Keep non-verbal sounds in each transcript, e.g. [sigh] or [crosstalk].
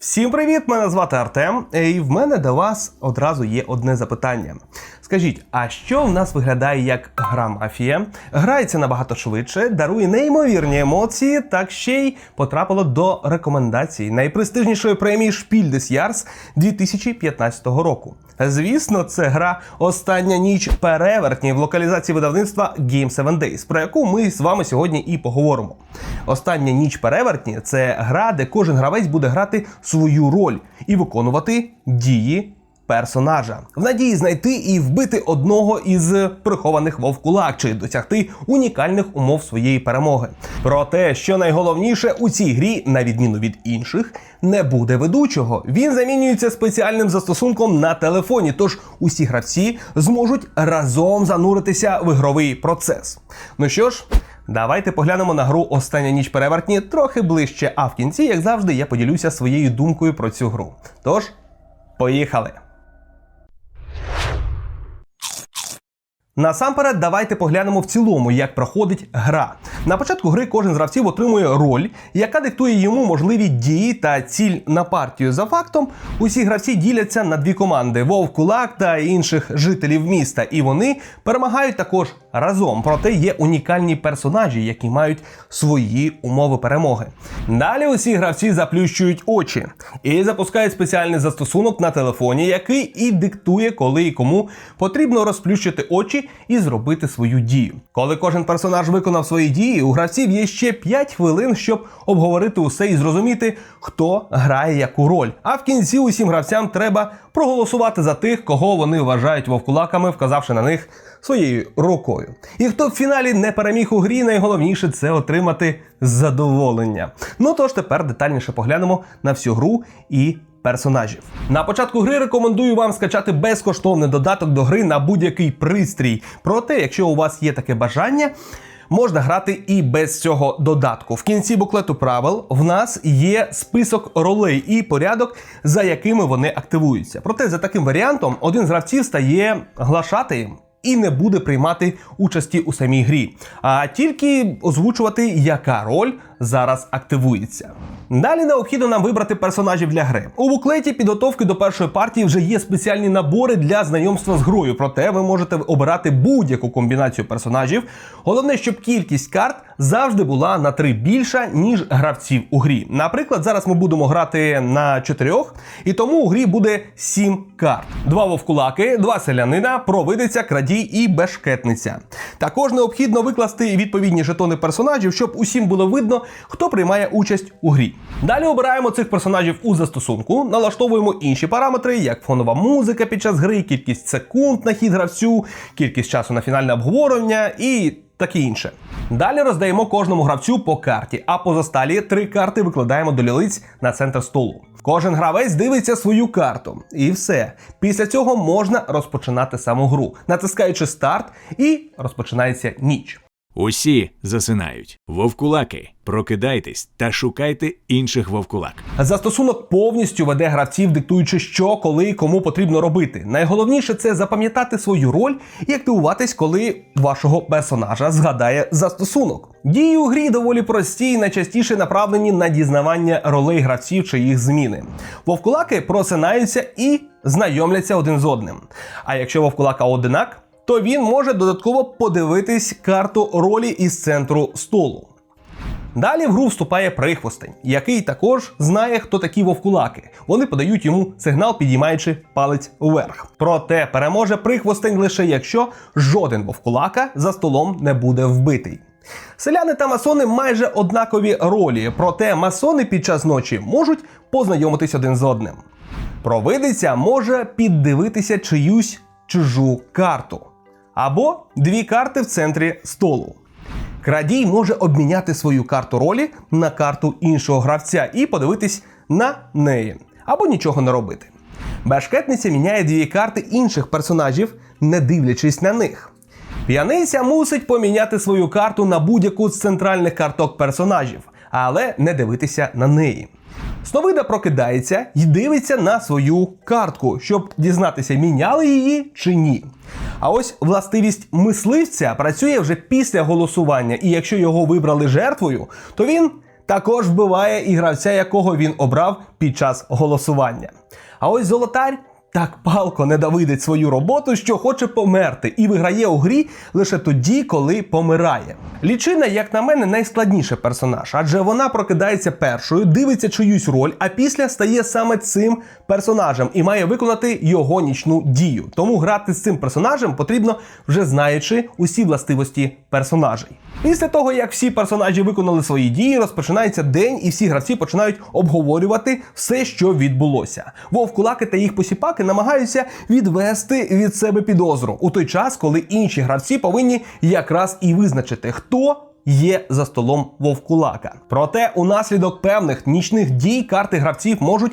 Всім привіт! Мене звати Артем, і в мене до вас одразу є одне запитання. Скажіть, а що в нас виглядає як гра мафія? Грається набагато швидше, дарує неймовірні емоції, так ще й потрапило до рекомендацій найпрестижнішої премії Шпільдес Ярс Jahres 2015 року. Звісно, це гра Остання ніч перевертні в локалізації видавництва Game 7 Days, про яку ми з вами сьогодні і поговоримо. Остання ніч перевертні це гра, де кожен гравець буде грати свою роль і виконувати дії персонажа в надії знайти і вбити одного із прихованих вовкулак чи досягти унікальних умов своєї перемоги. Проте, що найголовніше у цій грі, на відміну від інших, не буде ведучого. Він замінюється спеціальним застосунком на телефоні, тож усі гравці зможуть разом зануритися в ігровий процес. Ну що ж. Давайте поглянемо на гру Остання ніч перевертні трохи ближче, а в кінці, як завжди, я поділюся своєю думкою про цю гру. Тож, поїхали! Насамперед, давайте поглянемо в цілому, як проходить гра. На початку гри кожен з гравців отримує роль, яка диктує йому можливі дії та ціль на партію. За фактом, усі гравці діляться на дві команди: Вовк Кулак та інших жителів міста, і вони перемагають також разом. Проте є унікальні персонажі, які мають свої умови перемоги. Далі усі гравці заплющують очі і запускають спеціальний застосунок на телефоні, який і диктує, коли і кому потрібно розплющити очі і зробити свою дію. Коли кожен персонаж виконав свої дії, у гравців є ще 5 хвилин, щоб обговорити усе і зрозуміти, хто грає яку роль. А в кінці усім гравцям треба проголосувати за тих, кого вони вважають вовкулаками, вказавши на них своєю рукою. І хто в фіналі не переміг у грі, найголовніше це отримати задоволення. Ну тож тепер детальніше поглянемо на всю гру і персонажів. На початку гри рекомендую вам скачати безкоштовний додаток до гри на будь-який пристрій. Проте, якщо у вас є таке бажання. Можна грати і без цього додатку. В кінці буклету правил в нас є список ролей і порядок, за якими вони активуються. Проте за таким варіантом один з гравців стає глашатаєм і не буде приймати участі у самій грі, а тільки озвучувати, яка роль зараз активується. Далі необхідно нам вибрати персонажів для гри. У буклеті підготовки до першої партії вже є спеціальні набори для знайомства з грою, проте ви можете обирати будь-яку комбінацію персонажів. Головне, щоб кількість карт завжди була на 3 більша, ніж гравців у грі. Наприклад, зараз ми будемо грати на 4, і тому у грі буде 7 карт: два вовкулаки, два селянина, провидиця, крадій і бешкетниця. Також необхідно викласти відповідні жетони персонажів, щоб усім було видно, хто приймає участь у грі. Далі обираємо цих персонажів у застосунку, налаштовуємо інші параметри, як фонова музика під час гри, кількість секунд на хід гравцю, кількість часу на фінальне обговорення і таке інше. Далі роздаємо кожному гравцю по карті, а позасталі три карти викладаємо до лілиць на центр столу. Кожен гравець дивиться свою карту. І все. Після цього можна розпочинати саму гру, натискаючи старт, і розпочинається ніч. Усі засинають. Вовкулаки, прокидайтесь та шукайте інших вовкулак. Застосунок повністю веде гравців, диктуючи, що, коли і кому потрібно робити. Найголовніше це запам'ятати свою роль і активуватись, коли вашого персонажа згадає застосунок. Дії у грі доволі прості і найчастіше направлені на дізнавання ролей гравців чи їх зміни. Вовкулаки просинаються і знайомляться один з одним. А якщо вовкулака одинак, то він може додатково подивитись карту ролі із центру столу. Далі в гру вступає прихвостень, який також знає, хто такі вовкулаки. Вони подають йому сигнал, підіймаючи палець вверх. Проте переможе прихвостень лише якщо жоден вовкулака за столом не буде вбитий. Селяни та масони майже однакові ролі, проте масони під час ночі можуть познайомитись один з одним. Провидиця може піддивитися чиюсь чужу карту або дві карти в центрі столу. Крадій може обміняти свою карту ролі на карту іншого гравця і подивитись на неї, або нічого не робити. Башкетниця міняє дві карти інших персонажів, не дивлячись на них. П'яниця мусить поміняти свою карту на будь-яку з центральних карток персонажів, але не дивитися на неї. Сновида прокидається і дивиться на свою картку, щоб дізнатися, міняли її чи ні. А ось властивість мисливця працює вже після голосування, і якщо його вибрали жертвою, то він також вбиває і гравця, якого він обрав під час голосування. А ось золотар так палко ненавидить свою роботу, що хоче померти, і виграє у грі лише тоді, коли помирає. Лічина, як на мене, найскладніший персонаж, адже вона прокидається першою, дивиться чиюсь роль, а після стає саме цим персонажем і має виконати його нічну дію. Тому грати з цим персонажем потрібно вже знаючи усі властивості персонажей. Після того, як всі персонажі виконали свої дії, розпочинається день, і всі гравці починають обговорювати все, що відбулося. Вовкулаки та їх посіпаки намагаються відвести від себе підозру у той час, коли інші гравці повинні якраз і визначити, хто. Є за столом вовкулака. Проте, унаслідок певних нічних дій карти гравців можуть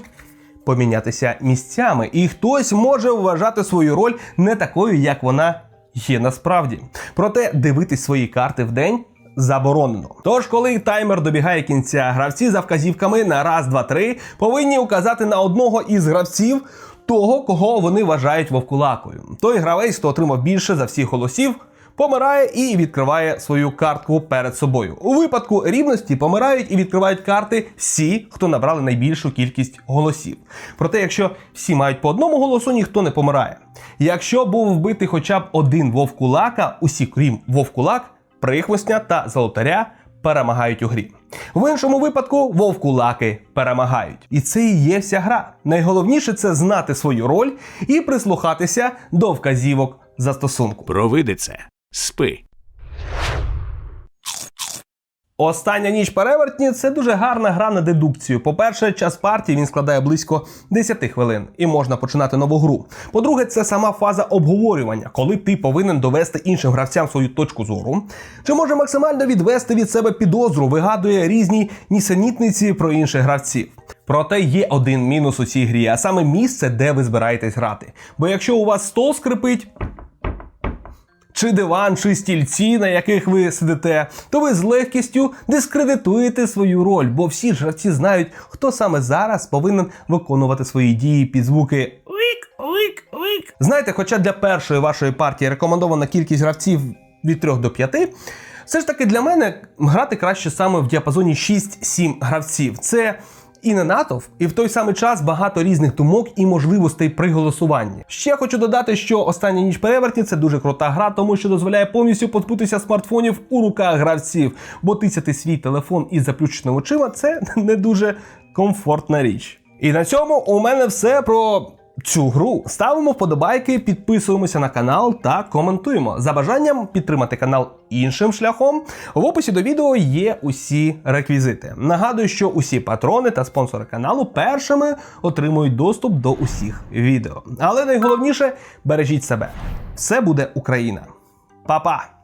помінятися місцями, і хтось може вважати свою роль не такою, як вона є насправді. Проте дивитись свої карти в день. Заборонено. Тож, коли таймер добігає кінця, гравці за вказівками на раз, два, три повинні указати на одного із гравців того, кого вони вважають вовкулакою. Той гравець, хто отримав більше за всіх голосів, помирає і відкриває свою картку перед собою. У випадку рівності помирають і відкривають карти всі, хто набрали найбільшу кількість голосів. Проте, якщо всі мають по одному голосу, ніхто не помирає. Якщо був вбитий хоча б один вовкулака, усі, крім вовкулак, прихвостня та золотаря. Перемагають у грі. В іншому випадку вовкулаки перемагають. І це і є вся гра. Найголовніше це знати свою роль і прислухатися до вказівок застосунку. Провидице. Спи. Остання ніч перевертні це дуже гарна гра на дедукцію. По-перше, час партії він складає близько 10 хвилин і можна починати нову гру. По-друге, це сама фаза обговорювання, коли ти повинен довести іншим гравцям свою точку зору, чи може максимально відвести від себе підозру, вигадує різні нісенітниці про інших гравців. Проте є один мінус у цій грі, а саме місце, де ви збираєтесь грати. Бо якщо у вас стол скрипить, чи диван, чи стільці, на яких ви сидите, то ви з легкістю дискредитуєте свою роль, бо всі гравці знають, хто саме зараз повинен виконувати свої дії під звуки. Знаєте, хоча для першої вашої партії рекомендована кількість гравців від 3 до 5, все ж таки для мене грати краще саме в діапазоні 6-7 гравців. Це і не натовп, і в той самий час багато різних думок і можливостей при голосуванні. Ще хочу додати, що остання ніч перевертні це дуже крута гра, тому що дозволяє повністю позбутися смартфонів у руках гравців, бо тисяти свій телефон із заплющеними очима це [laughs] не дуже комфортна річ. І на цьому у мене все про. Цю гру ставимо вподобайки, підписуємося на канал та коментуємо. За бажанням підтримати канал іншим шляхом. В описі до відео є усі реквізити. Нагадую, що усі патрони та спонсори каналу першими отримують доступ до усіх відео. Але найголовніше бережіть себе. Все буде Україна. Па-па!